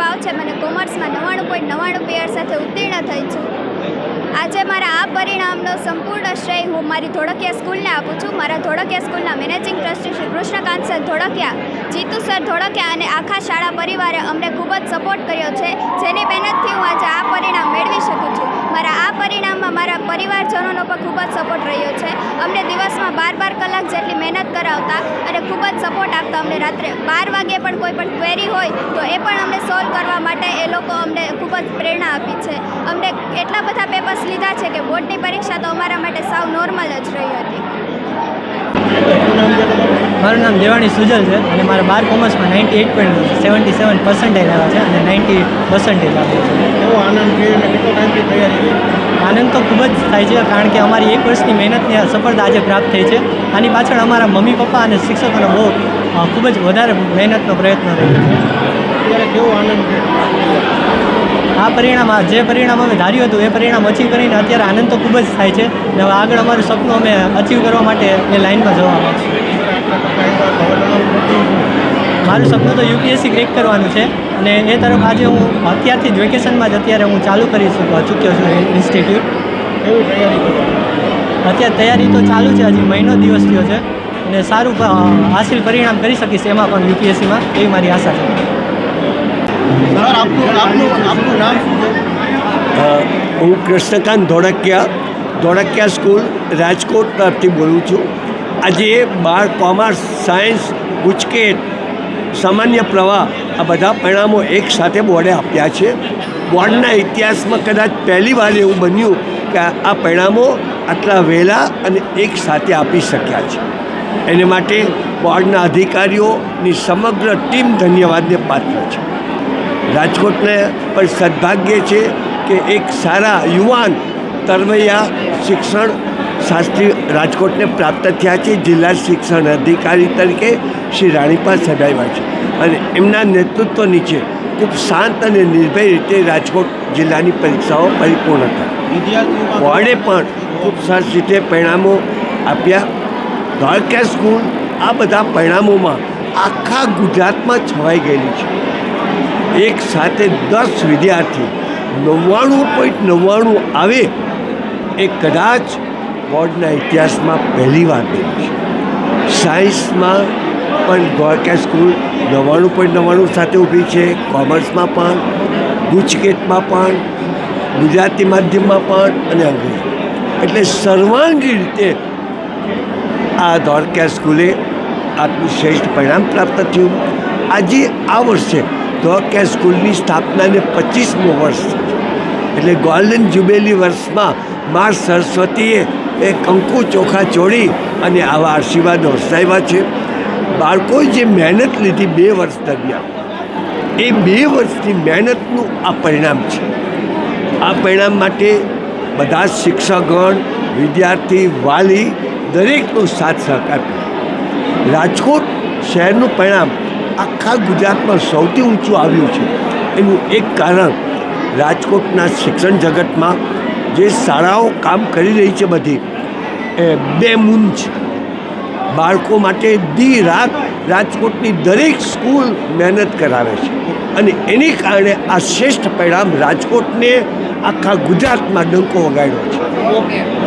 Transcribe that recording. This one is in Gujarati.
ભાવ છે મને કોમર્સમાં નવ્વાણું પોઈન્ટ નવ્વાણું પીઆર સાથે ઉત્તીર્ણ થઈ છું. આજે મારા આ પરિણામનો સંપૂર્ણ શ્રેય હું મારી ધોળકિયા સ્કૂલને આપું છું. મારા ધોળકિયા સ્કૂલના managing trustee Shri Krishnakant sir Dholakia, Jitu sir Dholakia અને આખા શાળા પરિવારે અમને ખૂબ જ સપોર્ટ કર્યો છે. જેની મહેનતથી હું આજે આ પરિણામ મેળવી શકું છું. મારા આ પરિણામમાં મારા પરિવારજનોનો પણ ખૂબ જ સપોર્ટ રહ્યો છે. અમને દિવસમાં બાર બાર કલાક જેટલી મહેનત કરાવતા અને ખૂબ જ સપોર્ટ આપતા અમને રાત્રે બાર વાગ્યે પણ કોઈ પણ ક્વેરી હોય તો એ પણ અમને સોલ્વ કરવા માટે એ લોકો અમને ખૂબ જ પ્રેરણા આપી છે. અમને એટલા બધા પેપર્સ લીધા છે કે બોર્ડની પરીક્ષા તો અમારા માટે સાવ નોર્મલ જ રહી હતી. મારું નામ દેવાણી સુજલ છે અને મારા બાર કોમર્સમાં ninety eight point seventy seven percentage આવ્યા છે અને નાઇન્ટી પર્સન્ટેજ આવ્યા છે. એવો આનંદ કેટલો ટાઈમથી તૈયારી આનંદ તો ખૂબ જ થાય છે કારણ કે અમારી એક વર્ષની મહેનતની આ સફળતા આજે પ્રાપ્ત થઈ છે. આની પાછળ અમારા મમ્મી પપ્પા અને શિક્ષકોનો બહુ ખૂબ જ વધારે મહેનતનો પ્રયત્ન રહ્યો છે. કેવો આનંદ આ પરિણામ જે પરિણામ અમે ધાર્યું હતું એ પરિણામ અચીવ કરીને અત્યારે આનંદ તો ખૂબ જ થાય છે. અને હવે આગળ અમારું સપનું અમે અચીવ કરવા માટે એ લાઈનમાં જવા માંગીશું. મારું સપનું તો યુપીએસસી ક્રેક કરવાનું છે અને એ તરફ આજે હું અત્યારથી જ વેકેશનમાં જ અત્યારે હું ચાલુ કરી શકું ચૂક્યો છું ઇન્સ્ટિટ્યૂટ. એવું તૈયારી અત્યારે તૈયારી તો ચાલુ છે હજી મહિનો દિવસ થયો છે અને સારું હાસિલ પરિણામ કરી શકીશ એમાં પણ યુપીએસસીમાં એવી મારી આશા છે. સર આપનું આપનું આપનું નામ હું કૃષ્ણકાંત ધોળકિયા ધોળકિયા સ્કૂલ રાજકોટ તરફથી બોલું છું. આજે બાર કોમર્સ, સાયન્સ, ગુજકેટ, સામાન્ય પ્રવાહ, આ બધા પરિણામો એક સાથે બોર્ડે આપ્યા છે. બોર્ડના ઇતિહાસમાં કદાચ પહેલી વાર એવું બન્યું કે આ પરિણામો આટલા વહેલા અને એક સાથે આપી શક્યા છે. એને માટે બોર્ડના અધિકારીઓની સમગ્ર ટીમ ધન્યવાદને પાત્ર છે. રાજકોટને પણ સદભાગ્ય છે કે એક સારા યુવાન તરવૈયા શિક્ષણ શાસ્ત્રી રાજકોટને પ્રાપ્ત થયા છે જિલ્લા શિક્ષણ અધિકારી તરીકે શ્રી રાણીપા સદાવ્યા છે. અને એમના નેતૃત્વ નીચે ખૂબ શાંત અને નિર્ભય રીતે રાજકોટ જિલ્લાની પરીક્ષાઓ પરિપૂર્ણ થઈ બોર્ડે પણ ખૂબ સરસ રીતે પરિણામો આપ્યા. દ્વારકા સ્કૂલ આ બધા પરિણામોમાં આખા ગુજરાતમાં છવાઈ ગયેલી છે. એક સાથે દસ વિદ્યાર્થી નવ્વાણું પોઈન્ટ નવ્વાણું આવે એ કદાચ બોર્ડના ઇતિહાસમાં પહેલી વાર બન્યું છે. સાયન્સમાં પણ દ્વારકા સ્કૂલ નવ્વાણું પોઈન્ટ નવ્વાણું સાથે ઊભી છે, કોમર્સમાં પણ, ગુજકેટમાં પણ, ગુજરાતી માધ્યમમાં પણ અને અંગ્રેજી. એટલે સર્વાંગી રીતે આ દ્વારકા સ્કૂલે આટલું શ્રેષ્ઠ પરિણામ પ્રાપ્ત થયું. આજે આ વર્ષે દ્વારકા સ્કૂલની સ્થાપનાને પચીસમું વર્ષ એટલે ગોલ્ડન જ્યુબેલી વર્ષમાં મા સરસ્વતીએ એ કંકુ ચોખા ચોળી અને આવા આશીર્વાદો વરસાવ્યા છે. બાળકોએ જે મહેનત લીધી બે વર્ષ દરમિયાન, એ બે વર્ષની મહેનતનું આ પરિણામ છે. આ પરિણામ માટે બધા જ શિક્ષકગણ, વિદ્યાર્થી, વાલી દરેકનો સાથ સહકાર રાજકોટ શહેરનું પરિણામ આખા ગુજરાતમાં સૌથી ઊંચું આવ્યું છે. એનું એક કારણ રાજકોટના શિક્ષણ જગતમાં જે શાળાઓ કામ કરી રહી છે બધી, એ બે છે. બાળકો માટે દી રાત રાજકોટની દરેક સ્કૂલ મહેનત કરાવે છે. અને એની કારણે આ શ્રેષ્ઠ પરિણામ રાજકોટને આખા ગુજરાતમાં ડંકો વગાડ્યો છે.